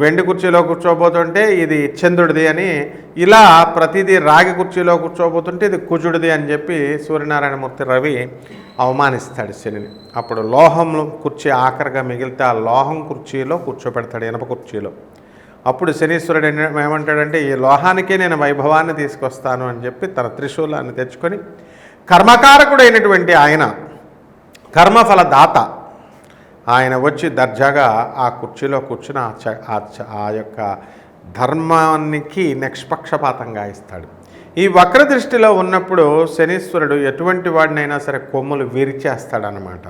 వెండి కుర్చీలో కూర్చోబోతుంటే ఇది చంద్రుడిది అని ఇలా ప్రతిదీ రాగి కుర్చీలో కూర్చోబోతుంటే ఇది కుజుడిది అని చెప్పి సూర్యనారాయణమూర్తి రవి అవమానిస్తాడు శనిని. అప్పుడు లోహం కుర్చీ ఆఖరిగా మిగిలితే ఆ లోహం కుర్చీలో కూర్చోబెడతాడు ఇనప కుర్చీలో. అప్పుడు శనీశ్వరుడు ఏమంటాడంటే ఈ లోహానికే నేను వైభవాన్ని తీసుకొస్తాను అని చెప్పి తన త్రిశూలాన్ని తెచ్చుకొని కర్మకారకుడైనటువంటి ఆయన కర్మఫల దాత ఆయన వచ్చి దర్జాగా ఆ కుర్చీలో కూర్చుని ఆ చ- ఆ యొక్క ధర్మానికి నిష్పక్షపాతంగా ఇస్తాడు. ఈ వక్ర దృష్టిలో ఉన్నప్పుడు శనీశ్వరుడు ఎటువంటి వాడినైనా సరే కొమ్ములు విరిచేస్తాడనమాట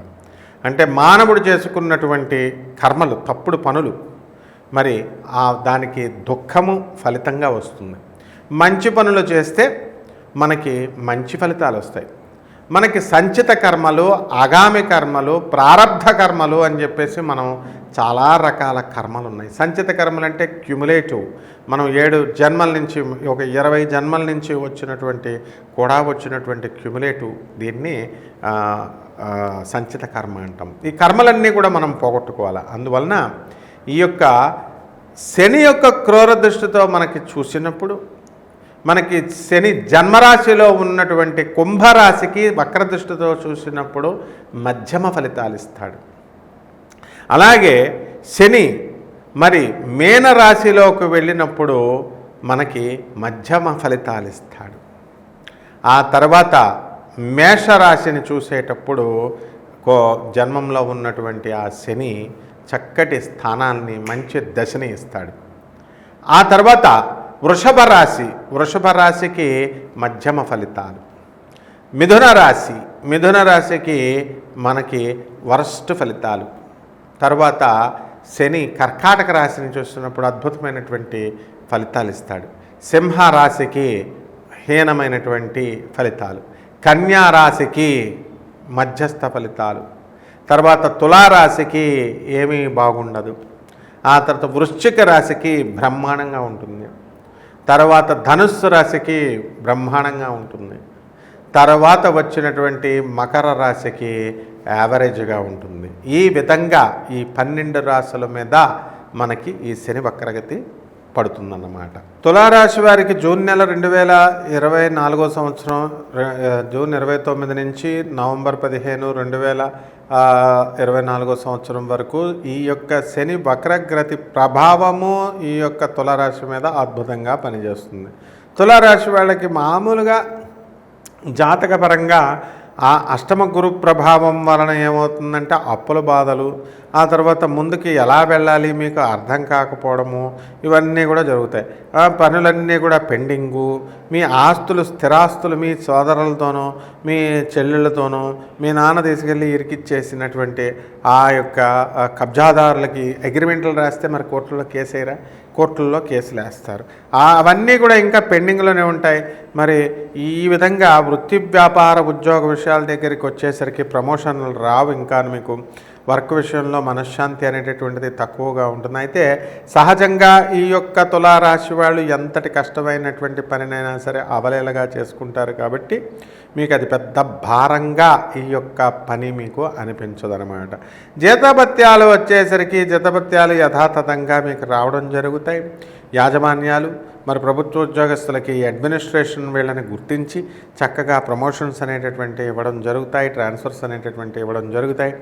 అంటే మానవుడు చేసుకున్నటువంటి కర్మలు తప్పుడు పనులు మరి ఆ దానికి దుఃఖము ఫలితంగా వస్తుంది. మంచి పనులు చేస్తే మనకి మంచి ఫలితాలు వస్తాయి. మనకి సంచిత కర్మలు ఆగామి కర్మలు ప్రారబ్ధ కర్మలు అని చెప్పేసి మనం చాలా రకాల కర్మలు ఉన్నాయి. సంచిత కర్మలు అంటే క్యుములేటివ్ మనం ఏడు జన్మల నుంచి ఒక ఇరవై జన్మల నుంచి వచ్చినటువంటి కూడా వచ్చినటువంటి క్యుములేటివ్ దీన్ని సంచిత కర్మ అంటాం. ఈ కర్మలన్నీ కూడా మనం పోగొట్టుకోవాలి? అందువలన ఈ యొక్క శని యొక్క క్రూర దృష్టితో మనకి చూసినప్పుడు మనకి శని జన్మరాశిలో ఉన్నటువంటి కుంభరాశికి వక్రదృష్టితో చూసినప్పుడు మధ్యమ ఫలితాలు ఇస్తాడు. అలాగే శని మరి మేనరాశిలోకి వెళ్ళినప్పుడు మనకి మధ్యమ ఫలితాలు ఇస్తాడు. ఆ తర్వాత మేషరాశిని చూసేటప్పుడు కో జన్మంలో ఉన్నటువంటి ఆ శని చక్కటి స్థానాన్ని మంచి దశని ఇస్తాడు. ఆ తర్వాత వృషభ రాశి వృషభ రాశికి మధ్యమ ఫలితాలు. మిథున రాశి మిథున రాశికి మనకి వరస్ట్ ఫలితాలు. తర్వాత శని కర్కాటక రాశిని చూస్తున్నప్పుడు అద్భుతమైనటువంటి ఫలితాలు ఇస్తాడు. సింహ రాశికి హీనమైనటువంటి ఫలితాలు. కన్యా రాశికి మధ్యస్థ ఫలితాలు. తర్వాత తులారాశికి ఏమీ బాగుండదు. ఆ తర్వాత వృశ్చిక రాశికి బ్రహ్మాండంగా ఉంటుంది. తర్వాత ధనుస్సు రాశికి బ్రహ్మాండంగా ఉంటుంది. తర్వాత వచ్చినటువంటి మకర రాశికి యావరేజ్గా ఉంటుంది. ఈ విధంగా ఈ పన్నెండు రాశుల మీద మనకి ఈ శని వక్రగతి పడుతుందన్నమాట. తులారాశి వారికి జూన్ నెల రెండు వేల ఇరవై నాలుగో సంవత్సరం జూన్ ఇరవై తొమ్మిది నుంచి నవంబర్ పదిహేను రెండు వేల ఇరవై నాలుగో సంవత్సరం వరకు ఈ యొక్క శని వక్రగ్రతి ప్రభావము ఈ యొక్క తులారాశి మీద అద్భుతంగా పనిచేస్తుంది. తులారాశి వాళ్ళకి మామూలుగా జాతకపరంగా ఆ అష్టమ గురు ప్రభావం వలన ఏమవుతుందంటే అప్పుల బాధలు ఆ తర్వాత ముందుకి ఎలా వెళ్ళాలి మీకు అర్థం కాకపోవడము ఇవన్నీ కూడా జరుగుతాయి. ఆ పనులన్నీ కూడా పెండింగు. మీ ఆస్తులు స్థిరాస్తులు మీ సోదరులతోనూ మీ చెల్లెళ్ళతోనూ మీ నాన్న తీసుకెళ్ళి ఇరికిచ్చేసినటువంటి ఆ యొక్క కబ్జాదారులకి అగ్రిమెంట్లు రాస్తే మరి కోర్టులో కేసేయరా? కోర్టుల్లో కేసులు వేస్తారు అవన్నీ కూడా ఇంకా పెండింగ్లోనే ఉంటాయి. మరి ఈ విధంగా వృత్తి వ్యాపార ఉద్యోగ విషయాల దగ్గరికి వచ్చేసరికి ప్రమోషన్లు రావు ఇంకా మీకు. వర్క్ విషయంలో మనశ్శాంతి అనేటటువంటిది తక్కువగా ఉంటుంది. అయితే సహజంగా ఈ యొక్క తులారాశి వాళ్ళు ఎంతటి కష్టమైనటువంటి పనినైనా సరే అవలేలగా చేసుకుంటారు కాబట్టి మీకు అది పెద్ద భారంగా ఈ యొక్క పని మీకు అనిపించదనమాట జీతభత్యాలు వచ్చేసరికి జీతభత్యాలు యథాతథంగా మీకు రావడం జరుగుతాయి. యాజమాన్యాలు మరి ప్రభుత్వ ఉద్యోగస్తులకి అడ్మినిస్ట్రేషన్ వీళ్ళని గుర్తించి చక్కగా ప్రమోషన్స్ అనేటటువంటి ఇవ్వడం జరుగుతాయి ట్రాన్స్ఫర్స్ అనేటటువంటి ఇవ్వడం జరుగుతాయి.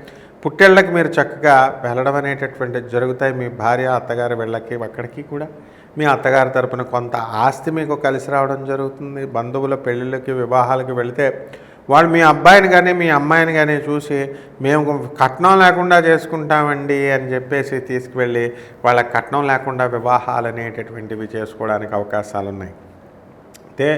పుట్టేళ్ళకి మీరు చక్కగా వెళ్ళడం అనేటటువంటిది జరుగుతాయి మీ భార్య అత్తగారి వెళ్ళకి అక్కడికి కూడా. మీ అత్తగారి తరపున కొంత ఆస్తి మీకు కలిసి రావడం జరుగుతుంది. బంధువుల పెళ్ళిళ్ళకి వివాహాలకు వెళితే వాళ్ళు మీ అబ్బాయిని కానీ మీ అమ్మాయిని కానీ చూసి మేము కట్నం లేకుండా చేసుకుంటామండి అని చెప్పేసి తీసుకువెళ్ళి వాళ్ళ కట్నం లేకుండా వివాహాలు అనేటటువంటివి చేసుకోవడానికి అవకాశాలు ఉన్నాయి అయితే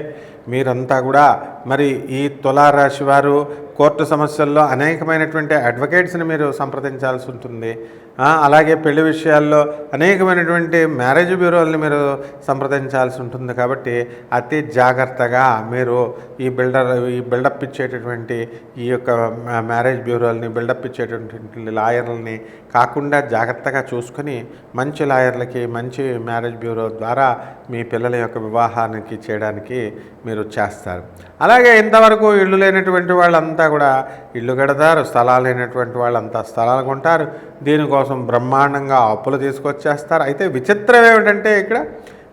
మీరంతా కూడా మరి ఈ తులారాశి వారు కోర్టు సమస్యల్లో అనేకమైనటువంటి అడ్వకేట్స్ని మీరు సంప్రదించాల్సి ఉంటుంది. అలాగే పెళ్ళి విషయాల్లో అనేకమైనటువంటి మ్యారేజ్ బ్యూరోల్ని మీరు సంప్రదించాల్సి ఉంటుంది కాబట్టి అతి జాగ్రత్తగా మీరు ఈ బిల్డర్ ఈ బిల్డప్ ఇచ్చేటటువంటి ఈ యొక్క మ్యారేజ్ బ్యూరోల్ని బిల్డప్ ఇచ్చేటటువంటి లాయర్లని కాకుండా జాగ్రత్తగా చూసుకొని మంచి లాయర్లకి మంచి మ్యారేజ్ బ్యూరో ద్వారా మీ పిల్లల యొక్క వివాహానికి చేయడానికి మీరు చేస్తారు. అలాగే ఇంతవరకు ఇల్లు లేనటువంటి వాళ్ళంతా కూడా ఇల్లు కడతారు స్థలాలు లేనటువంటి వాళ్ళంతా స్థలాలు కొంటారు. దీనికోసం బ్రహ్మాండంగా అప్పులు తీసుకొచ్చేస్తారు. అయితే విచిత్రం ఏమిటంటే ఇక్కడ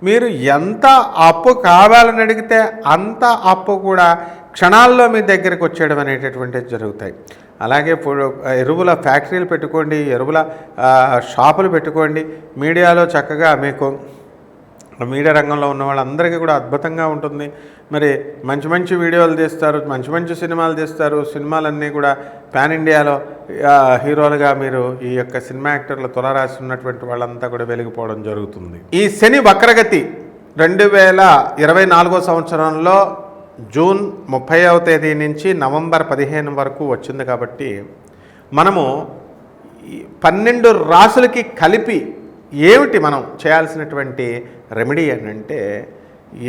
మీరు ఎంత అప్పు కావాలని అడిగితే అంత అప్పు కూడా క్షణాల్లో మీ దగ్గరికి వచ్చేయడం అనేటటువంటివి జరుగుతాయి. అలాగే ఎరువుల ఫ్యాక్టరీలు పెట్టుకోండి ఎరువుల షాపులు పెట్టుకోండి. మీడియాలో చక్కగా మీకు మీడియా రంగంలో ఉన్న వాళ్ళందరికీ కూడా అద్భుతంగా ఉంటుంది. మరి మంచి మంచి వీడియోలు తీస్తారు మంచి మంచి సినిమాలు తీస్తారు. సినిమాలన్నీ కూడా పాన్ ఇండియాలో హీరోలుగా మీరు ఈ యొక్క సినిమా యాక్టర్లు తులరాసి ఉన్నటువంటి వాళ్ళంతా కూడా వెలిగిపోవడం జరుగుతుంది. ఈ శని వక్రగతి రెండు వేల ఇరవై నాలుగో సంవత్సరంలో జూన్ ముప్పైవ తేదీ నుంచి నవంబర్ పదిహేను వరకు వచ్చింది కాబట్టి మనము పన్నెండు రాసులకి కలిపి ఏమిటి మనం చేయాల్సినటువంటి రెమెడీ అంటే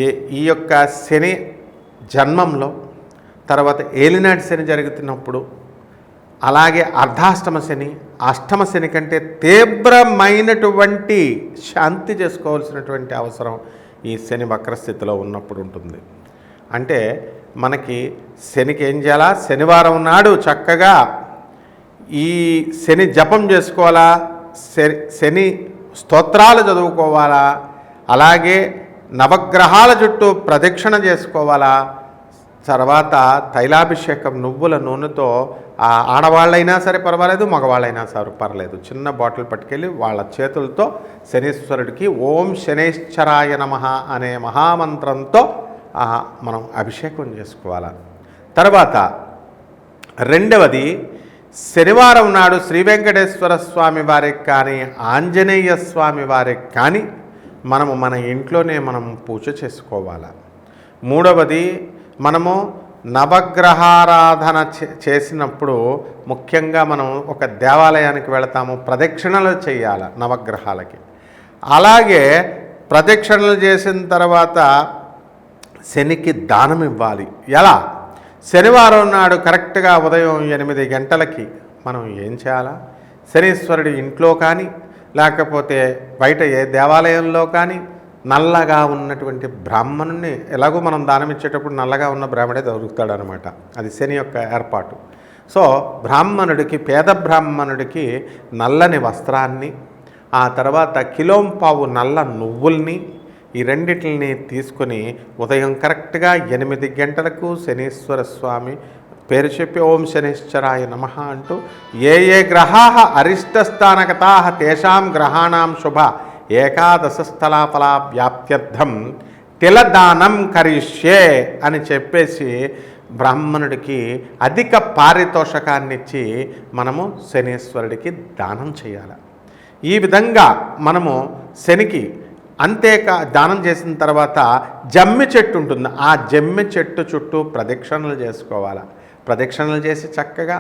ఏ ఈ యొక్క శని జన్మంలో తర్వాత ఏలినాటి శని జరుగుతున్నప్పుడు అలాగే అర్ధాష్టమ శని అష్టమ శని కంటే తీవ్రమైనటువంటి శాంతి చేసుకోవాల్సినటువంటి అవసరం ఈ శని వక్రస్థితిలో ఉన్నప్పుడు ఉంటుంది. అంటే మనకి శనికి ఏం చేయాలా? శనివారం నాడు చక్కగా ఈ శని జపం చేసుకోవాలా? శని స్తోత్రాలు చదువుకోవాలా? అలాగే నవగ్రహాల చుట్టూ ప్రదక్షిణ చేసుకోవాలా? తర్వాత తైలాభిషేకం నువ్వుల నూనెతో ఆడవాళ్ళైనా సరే పర్వాలేదు మగవాళ్ళైనా సరే పర్లేదు. చిన్న బాటిల్ పట్టుకెళ్ళి వాళ్ళ చేతులతో శనీశ్వరుడికి ఓం శనేశ్వరాయ నమ అనే మహామంత్రంతో మనం అభిషేకం చేసుకోవాలి. తర్వాత రెండవది శనివారం నాడు శ్రీ వెంకటేశ్వర స్వామి వారికి కానీ ఆంజనేయ స్వామి వారికి కానీ మనము మన ఇంట్లోనే మనం పూజ చేసుకోవాలి? మూడవది మనము నవగ్రహారాధన చే- చేసినప్పుడు ముఖ్యంగా మనం ఒక దేవాలయానికి వెళతాము ప్రదక్షిణలు చేయాలి నవగ్రహాలకి? అలాగే ప్రదక్షిణలు చేసిన తర్వాత శనికి దానం ఇవ్వాలి ఎలా? శనివారం నాడు కరెక్ట్గా ఉదయం ఎనిమిది గంటలకి మనం ఏం చేయాలా? శనీశ్వరుడి ఇంట్లో కానీ లేకపోతే బయట ఏ దేవాలయంలో కానీ నల్లగా ఉన్నటువంటి బ్రాహ్మణుని ఎలాగో మనం దానం ఇచ్చేటప్పుడు నల్లగా ఉన్న బ్రాహ్మణే దొరుకుతాడనమాట. అది శని యొక్క ఏర్పాటు. సో బ్రాహ్మణుడికి పేద బ్రాహ్మణుడికి నల్లని వస్త్రాన్ని ఆ తర్వాత కిలోంపావు నల్ల నువ్వుల్ని ఈ రెండిటిని తీసుకొని ఉదయం కరెక్ట్గా ఎనిమిది గంటలకు శనీశ్వర స్వామి పేరు చెప్పి ఓం శనిశ్చరాయ నమ అంటూ ఏ ఏ గ్రహా అరిష్టస్థానగతా తేషాం గ్రహాణం శుభ ఏకాదశ స్థలాఫల వ్యాప్త్యర్థం తిలదానం కరిష్యే అని చెప్పేసి బ్రాహ్మణుడికి అధిక పారితోషకాన్ని ఇచ్చి మనము శనీశ్వరుడికి దానం చేయాలి. ఈ విధంగా మనము శనికి అంతేకా దానం చేసిన తర్వాత జమ్మి చెట్టు ఉంటుంది. ఆ జమ్మి చెట్టు చుట్టూ ప్రదక్షిణలు చేసుకోవాలి? ప్రదక్షిణలు చేసి చక్కగా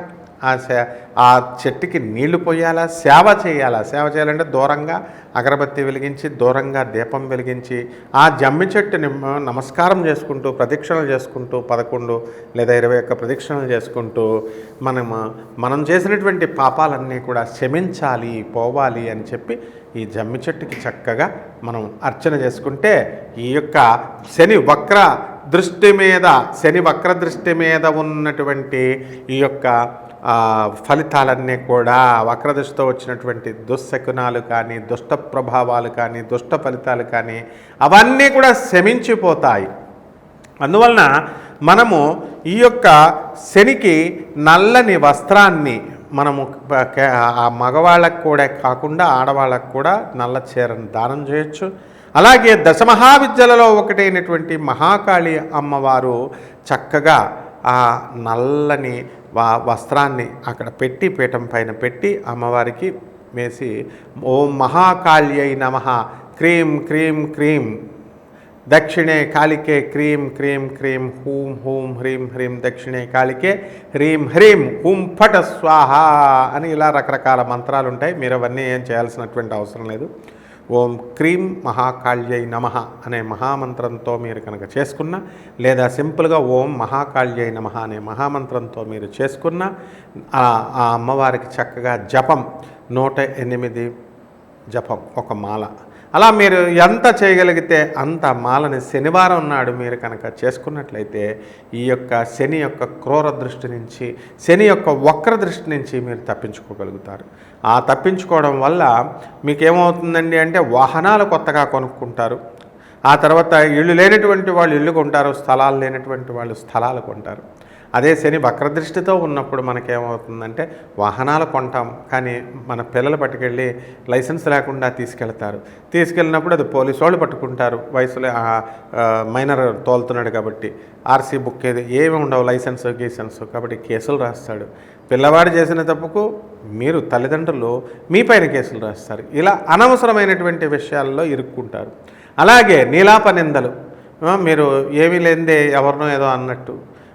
ఆ సే ఆ చెట్టుకి నీళ్ళు పోయాలా? సేవ చేయాలా? సేవ చేయాలంటే దూరంగా అగరబత్తి వెలిగించి దూరంగా దీపం వెలిగించి ఆ జమ్మి చెట్టుని నమస్కారం చేసుకుంటూ ప్రదక్షిణలు చేసుకుంటూ పదకొండు లేదా ఇరవై ఒక్క ప్రదక్షిణలు చేసుకుంటూ మనం మనం చేసినటువంటి పాపాలన్నీ కూడా క్షమించాలి పోవాలి అని చెప్పి ఈ జమ్మి చెట్టుకి చక్కగా మనం అర్చన చేసుకుంటే ఈ యొక్క శని వక్ర దృష్టి మీద శని వక్ర దృష్టి మీద ఉన్నటువంటి ఈ యొక్క ఫలితాలన్నీ కూడా వక్రదృష్టితో వచ్చినటువంటి దుశ్శకునాలు కానీ దుష్ట ప్రభావాలు కానీ దుష్ట ఫలితాలు కానీ అవన్నీ కూడా శమించిపోతాయి. అందువలన మనము ఈ యొక్క శనికి నల్లని వస్త్రాన్ని మనము ఆ మగవాళ్ళకు కూడా కాకుండా ఆడవాళ్ళకు కూడా నల్ల చీరను దానం చేయొచ్చు. అలాగే దశమహావిద్యలలో ఒకటైనటువంటి మహాకాళి అమ్మవారు చక్కగా ఆ నల్లని వా- వస్త్రాన్ని అక్కడ పెట్టి పీఠం పైన పెట్టి అమ్మవారికి వేసి ఓం మహాకాళ్యై నమ క్రీం క్రీం క్రీం దక్షిణే కాళికే క్రీం క్రీం క్రీం హూం హూం హ్రీం హ్రీం దక్షిణే కాళికే హ్రీం హ్రీం హుం ఫట స్వాహ అని ఇలా రకరకాల మంత్రాలు ఉంటాయి. మీరు అవన్నీ ఏం చేయాల్సినటువంటి అవసరం లేదు. ఓం క్రీం మహాకాళ్యై నమ అనే మహామంత్రంతో మీరు కనుక చేసుకున్న లేదా సింపుల్గా ఓం మహాకాళ్యై నమ అనే మహామంత్రంతో మీరు చేసుకున్న ఆ అమ్మవారికి చక్కగా జపం నూట ఎనిమిది జపం ఒక మాల అలా మీరు ఎంత చేయగలిగితే అంత మాలని శనివారం నాడు మీరు కనుక చేసుకున్నట్లయితే ఈ యొక్క శని యొక్క క్రూర దృష్టి నుంచి శని యొక్క వక్ర దృష్టి నుంచి మీరు తప్పించుకోగలుగుతారు. ఆ తప్పించుకోవడం వల్ల మీకు ఏమవుతుందండి అంటే వాహనాలు కొత్తగా కొనుక్కుంటారు. ఆ తర్వాత ఇల్లు లేనటువంటి వాళ్ళు ఇల్లు కొంటారు స్థలాలు లేనటువంటి వాళ్ళు స్థలాలు కొంటారు. అదే శని వక్రదృష్టితో ఉన్నప్పుడు మనకేమవుతుందంటే వాహనాలు కొంటాం కానీ మన పిల్లలు పట్టుకెళ్ళి లైసెన్స్ లేకుండా తీసుకెళ్తారు. తీసుకెళ్ళినప్పుడు అది పోలీసు వాళ్ళు పట్టుకుంటారు. వయసులో మైనర్ తోలుతున్నాడు కాబట్టి ఆర్సీ బుక్ ఏది ఏమి ఉండవు లైసెన్స్ గీసెన్స్. కాబట్టి కేసులు రాస్తాడు. పిల్లవాడు చేసిన తప్పుకు మీరు తల్లిదండ్రులు మీ పైన కేసులు రాస్తారు. ఇలా అనవసరమైనటువంటి విషయాల్లో ఇరుక్కుంటారు. అలాగే నీలాప నిందలు. మీరు ఏమీ లేనిదే ఎవరినో ఏదో అన్నట్టు.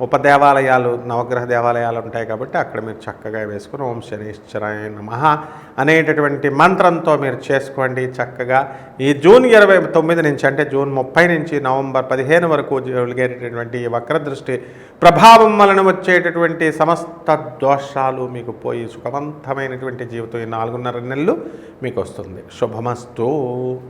ఉపదేవాలయాలు నవగ్రహ దేవాలయాలు ఉంటాయి కాబట్టి అక్కడ మీరు చక్కగా వేసుకుని ఓం శనీశ్వరాయ నమ అనేటటువంటి మంత్రంతో మీరు చేసుకోండి చక్కగా. ఈ జూన్ ఇరవై తొమ్మిది నుంచి అంటే జూన్ ముప్పై నుంచి నవంబర్ పదిహేను వరకు జరిగేటటువంటి ఈ వక్రదృష్టి ప్రభావం వలన వచ్చేటటువంటి సమస్త దోషాలు మీకు పోయి సుఖవంతమైనటువంటి జీవితం ఈ నాలుగున్నర నెలలు మీకు వస్తుంది. శుభమస్తు.